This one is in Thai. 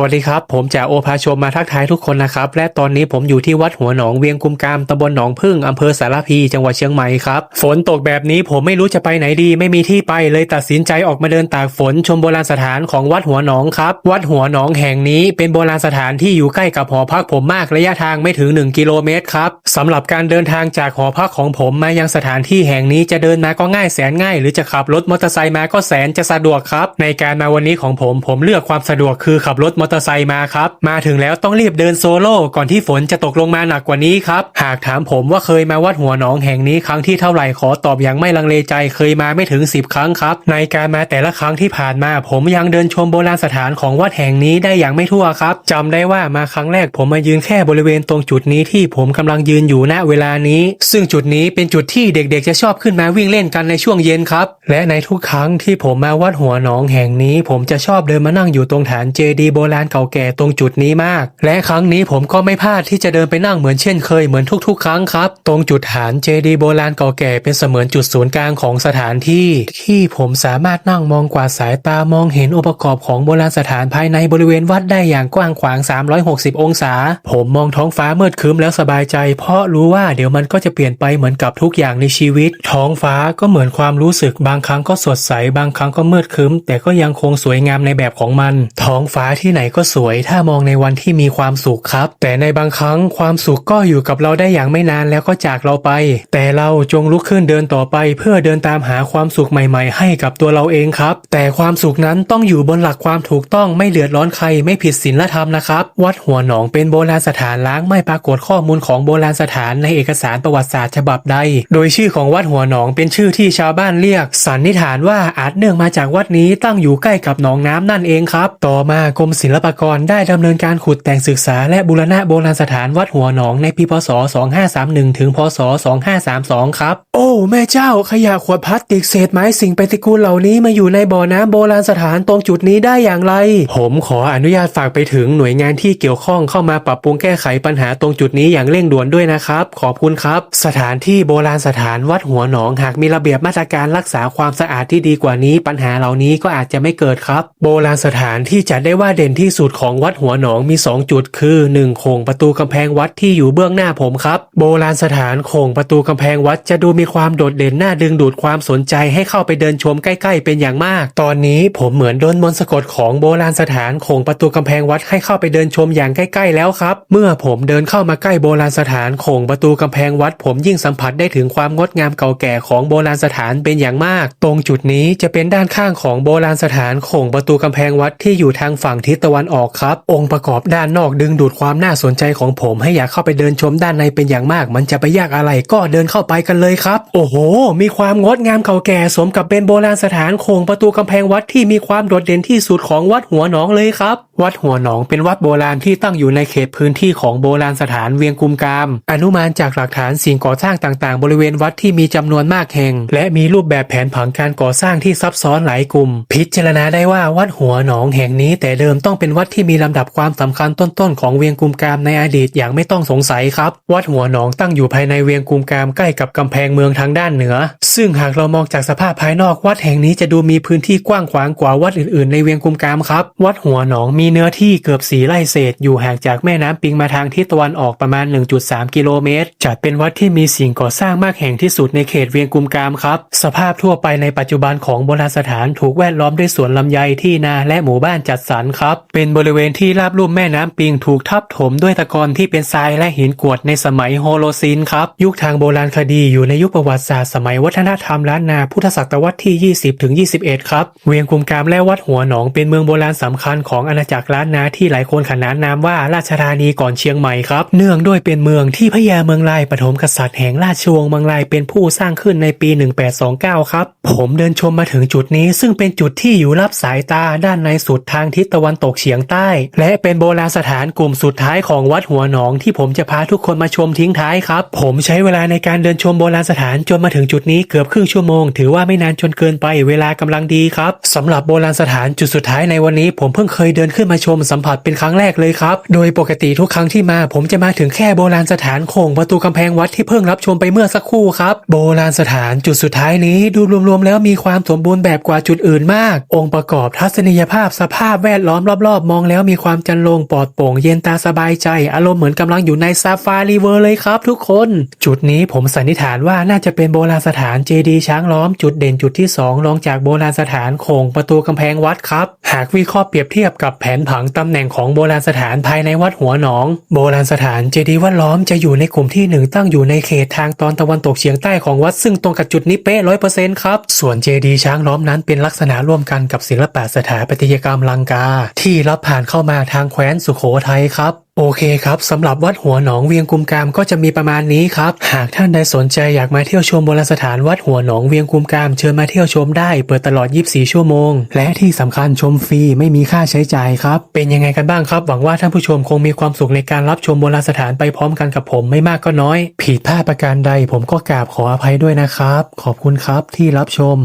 วัสดีครับ ผมจ่าโอภาชมมาทักทายทุกคนนะครับ และตอนนี้ผมอยู่ที่วัดหัวหนองเวียงกุมกามตำบลหนองพึ่งอำเภอสารพี จังหวัดเชียงใหม่ครับ ฝนตกแบบนี้ผมไม่รู้จะไปไหนดี ไม่มีที่ไปเลยตัดสินใจออกมาเดินตากฝนชมโบราณสถานของวัดหัวหนองครับ วัดหัวหนองแห่งนี้เป็นโบราณสถานที่อยู่ใกล้กับหอพักผมมากระยะทางไม่ถึง 1 กิโลเมตรครับสำหรับการเดินทางจากหอพักของผมมายังสถานที่แห่งนี้จะเดินมาก็ง่ายแสนง่าย หรือจะขับรถมอเตอร์ไซค์มาก็แสนจะสะดวกครับในการมาวันนี้ของผมผมเลือกความสะดวกคือขับรถมอเตอร์ไซค์มาครับ มาถึงแล้วต้องรีบเดินโซโล่ก่อนที่ฝนจะตกลงมาหนักกว่านี้ครับ หากถามผมว่าเคยมาวัดหัวหนองแห่งนี้ครั้งที่เท่าไหร่ขอตอบอย่างไม่ลังเลใจเคยมาไม่ถึง 10 ครั้งครับ ในการมาแต่ละครั้งที่ผ่านมา ผมยังเดินชมโบราณสถานของวัดแห่งนี้ได้อย่างไม่ทั่วครับจำได้ว่ามาครั้งแรกผมมายืนแค่บริเวณตรงจุดนี้ที่ผมกำลังยืนอยู่ณเวลานี้ ซึ่งจุดนี้เป็นจุดที่เด็กๆ จะชอบขึ้นมาวิ่งเล่นกันในช่วงเย็นครับ และในทุกครั้งที่ผมมาวัดหัวหนองแห่งนี้ ผมจะชอบเดินมานั่งอยู่ตรงฐานเจดีย์โบราณเก่าแก่ตรงจุดนี้มาก และครั้งนี้ผมก็ไม่พลาดที่จะเดินไปนั่งเหมือนเช่นเคยเหมือนทุกๆ ครั้งครับ ตรงจุดฐานเจดีย์โบราณเก่าแก่เป็นเสมือนจุดศูนย์กลางของสถานที่ ที่ผมสามารถนั่งมองกว่าสายตามองเห็นองค์ประกอบของโบราณสถานภายในบริเวณวัดได้อย่างกว้างขวาง 360 องศา ผมมองท้องฟ้ามืดครึ้มแล้วสบายใจ เพราะรู้ว่าเดี๋ยวมันก็จะเปลี่ยนไปเหมือนกับทุกอย่างในชีวิต ท้องฟ้าก็เหมือนความรู้สึกบางครั้งก็สดใสบางครั้งก็มืดครึ้ม แต่ก็ยังคงสวยงามในแบบของมัน ท้องฟ้าที่ไหนก็สวย ถ้ามองในวันที่มีความสุขครับ แต่ในบางครั้งความสุขก็อยู่กับเราได้อย่างไม่นานแล้วก็จากเราไป แต่เราจงลุกขึ้นเดินต่อไป เพื่อเดินตามหาความสุขใหม่ ๆ ให้กับตัวเราเองครับ แต่ความสุขนั้นต้องอยู่บนหลักความถูกต้องไม่เดือดร้อนใครไม่ผิดศีลธรรมนะครับ วัดหัวหนองเป็นโบราณสถานล้างไม่ปรากฏข้อมูลของโบราณสถานในเอกสารประวัติศาสตร์ฉบับใด โดยชื่อของวัดหัวหนองเป็นชื่อที่ชาวบ้านเรียก สันนิษฐานว่าอาจเนื่องมาจากวัดนี้ตั้งอยู่ใกล้กับหนองน้ำนั่นเองครับ ต่อมากรมศิลปากรได้ดำเนินการขุดแต่งศึกษาและบูรณะโบราณสถานวัดหัวหนองในปีพศ 2531 ถึงพศ 2532 ครับ โอ้ แม่เจ้าขยะขวดพลาสติกเศษไม้สิ่งปฏิกูลเหล่านี้มาอยู่ในบ่อน้ำโบราณสถานตรงจุดนี้ได้อย่างไร ผมขออนุญาตฝากไปถึงหน่วยงานที่เกี่ยวข้องเข้ามาปรับปรุงแก้ไขปัญหาตรงจุดนี้อย่างเร่งด่วนด้วยนะครับ ขอบคุณครับ สถานที่โบราณสถานวัดหัวหนองหากมีระเบียบมาตรการรักษาความสะอาดที่ดีกว่านี้ ปัญหาเหล่านี้ก็อาจจะไม่เกิดครับ โบราณสถานที่จัดได้ว่าเด่นที่สุดของวัดหัวหนองมี 2 จุดคือ 1โข่งประตูกำแพงวัดที่อยู่เบื้องหน้าผมครับ โบราณสถานโขงประตูกำแพงวัดจะดูมีความโดดเด่นน่าดึงดูดความสนใจให้เข้าไปเดินชมใกล้ ๆ เป็นอย่างมาก ตอนนี้ผมเหมือนโดนมนต์สะกดของโบราณสถานโขงประตูกำแพงวัดให้เข้าไปเดินชมอย่างใกล้ ๆ แล้วครับ เมื่อผมเดินเข้ามาใกล้โบราณสถานโขงประตูกำแพงวัด ผมยิ่งสัมผัสได้ถึงความงดงามเก่าแก่ของโบราณสถานเป็นอย่างมาก ตรงจุดนี้จะเป็นด้านข้างของโบราณสถานโขงประตูกำแพงวัดที่อยู่ทางฝั่งทิศตะวันออกครับ องค์ประกอบด้านนอกดึงดูดความน่าสนใจของผมให้อยากเข้าไปเดินชมด้านในเป็นอย่างมาก มันจะไปยากอะไรก็เดินเข้าไปกันเลยครับ โอ้โห มีความงดงามเก่าแก่สมกับเป็นโบราณสถานโข่งประตูกำแพงวัดที่มีความโดดเด่นที่สุดของวัดหัวหนองเลยครับ วัดหัวหนองเป็นวัดโบราณที่ตั้งอยู่ในเขตพื้นที่ของโบราณสถานเวียงกุมกาม อนุมานจากหลักฐานสิ่งก่อสร้างต่างๆ บริเวณวัดที่มีจำนวนมากแห่ง และมีรูปแบบแผนผังการก่อสร้างที่ซับซ้อนหลายกลุ่ม พิจารณาได้ว่าวัดหัวหนองแห่งนี้แต่เดิมต้องเป็นวัดที่มีลำดับความสำคัญต้นๆของเวียงกุมกามในอดีตอย่างไม่ต้องสงสัยครับ วัดหัวหนองตั้งอยู่ภายในเวียงกุมกามใกล้กับกำแพงเมืองทางด้านเหนือ ซึ่งหากเรามองจากสภาพภายนอกวัดแห่งนี้จะดูมีพื้นที่กว้างขวางกว่าวัดอื่นๆ ในเวียงกุมกามครับ วัดหัวหนองมีเนื้อที่เกือบสีไร่เศษ อยู่ห่างจากแม่น้ำปิงมาทางทิศตะวันออกประมาณ 1.3 กิโลเมตรจัดเป็นวัดที่มีสิ่งก่อสร้างมากแห่งที่สุดในเขตเวียงกุมกามครับ สภาพทั่วไปในปัจจุบันของโบราณสถานถูกแวดล้อมด้วยสวนลำไยที่นาและหมู่บ้านจัดสรรครับเป็นบริเวณที่ราบลุ่มแม่น้ำปิงถูกทับถมด้วยตะกอนที่เป็นทรายและหินกวดในสมัยโฮโลซินครับ ยุคทางโบราณคดีอยู่ในยุคประวัติศาสตร์สมัยวัฒนธรรมล้านนาพุทธศตวรรษที่ 20ถึง21 ครับ เวียงกุมกามและวัดหัวหนองเป็นเมืองโบราณสำคัญของอาณาจักรล้านนาที่หลายคนขนานนามว่าราชธานีก่อนเชียงใหม่ครับ เนื่องด้วยเป็นเมืองที่พญาเมืองลายปฐมกษัตริย์แห่งราชวงศ์เมืองลายเป็นผู้สร้างขึ้นในปี 1829 ครับ ผมเดินชมมาถึงจุดนี้ ซึ่งเป็นจุดที่อยู่รับสายตาด้านในสุดทางทิศตะวันตกเฉียงใต้ และเป็นโบราณสถานกลุ่มสุดท้ายของวัดหัวหนองที่ผมจะพาทุกคนมาชมทิ้งท้ายครับ ผมใช้เวลาในการเดินชมโบราณสถานจนมาถึงจุดนี้เกือบครึ่งชั่วโมง ถือว่าไม่นานจนเกินไปเวลากำลังดีครับสำหรับโบราณสถานจุดสุดท้ายในวันนี้ ผมเพิ่งเคยเดินขึ้นมาชมสัมผัสเป็นครั้งแรกเลยครับ โดยปกติทุกครั้งที่มา ผมจะมาถึงแค่โบราณสถานโขงประตูกำแพงวัดที่เพิ่งรับชมไปเมื่อสักครู่ครับ โบราณสถานจุดสุดท้ายนี้ดูรวมๆแล้วมีความสมบูรณ์แบบกว่าจุดอื่นมาก องค์ประกอบทัศนียภาพสภาพแวดล้อมรอบๆ มองแล้วมีความจันโลงปลอดโปร่งเย็นตาสบายใจ อารมณ์เหมือนกำลังอยู่ในซาฟารีเวอร์เลยครับทุกคน จุดนี้ผมสันนิษฐานว่าน่าจะเป็นโบราณสถานเจดีช้างล้อมจุดเด่นจุดที่ 2 รองจากโบราณสถานโขงประตูกำแพงวัดครับ หากวิเคราะห์เปรียบเทียบกับแผนผังตำแหน่งของโบราณสถานภายในวัดหัวหนอง โบราณสถานเจดีย์วัดล้อมจะอยู่ในกลุ่มที่หนึ่งตั้งอยู่ในเขตทางตอนตะวันตกเฉียงใต้ของวัดซึ่งตรงกับจุดนี้เป๊ะร้อยเปอร์เซ็นต์ครับส่วนเจดีย์ช้างล้อมนั้นเป็นลักษณะร่วมกันกับศิลปะสถาปัตยกรรมลังกาที่รับผ่านเข้ามาทางแคว้นสุโขทัยครับ โอเคครับสำหรับวัดหัวหนองเวียงกุมกามก็จะมีประมาณนี้ครับ หากท่านใดสนใจอยากมาเที่ยวชมโบราณสถานวัดหัวหนองเวียงกุมกามเชิญมาเที่ยวชมได้เปิดตลอด 24 ชั่วโมง และที่สำคัญชมฟรีไม่มีค่าใช้จ่ายครับ เป็นยังไงกันบ้างครับ หวังว่าท่านผู้ชมคงมีความสุขในการรับชมโบราณสถานไปพร้อมกันกับผมไม่มากก็น้อย ผิดพลาดประการใดผมก็กราบขออภัยด้วยนะครับ ขอบคุณครับที่รับชม